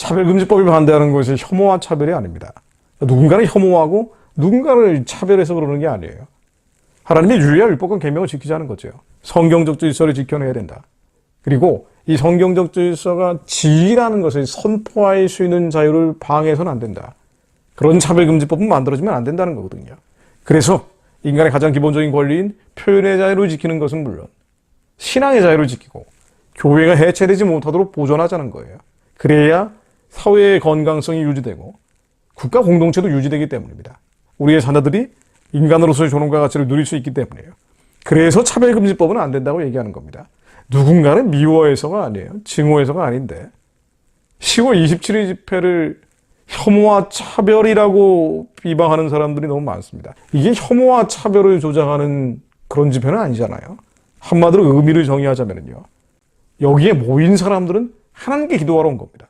차별금지법이 반대하는 것이 혐오와 차별이 아닙니다. 누군가를 혐오하고 누군가를 차별해서 그러는 게 아니에요. 하나님의 윤리와 율법과 계명을 지키자는 거죠. 성경적 질서를 지켜내야 된다. 그리고 이 성경적 질서가 지위라는 것을 선포할 수 있는 자유를 방해해서는 안 된다. 그런 차별금지법은 만들어지면 안 된다는 거거든요. 그래서 인간의 가장 기본적인 권리인 표현의 자유를 지키는 것은 물론 신앙의 자유를 지키고 교회가 해체되지 못하도록 보존하자는 거예요. 그래야 사회의 건강성이 유지되고 국가 공동체도 유지되기 때문입니다. 우리의 자녀들이 인간으로서의 존엄과 가치를 누릴 수 있기 때문이에요. 그래서 차별금지법은 안 된다고 얘기하는 겁니다. 누군가를 미워해서가 아니에요. 증오해서가 아닌데 10월 27일 집회를 혐오와 차별이라고 비방하는 사람들이 너무 많습니다. 이게 혐오와 차별을 조장하는 그런 집회는 아니잖아요. 한마디로 의미를 정의하자면요. 여기에 모인 사람들은 하나님께 기도하러 온 겁니다.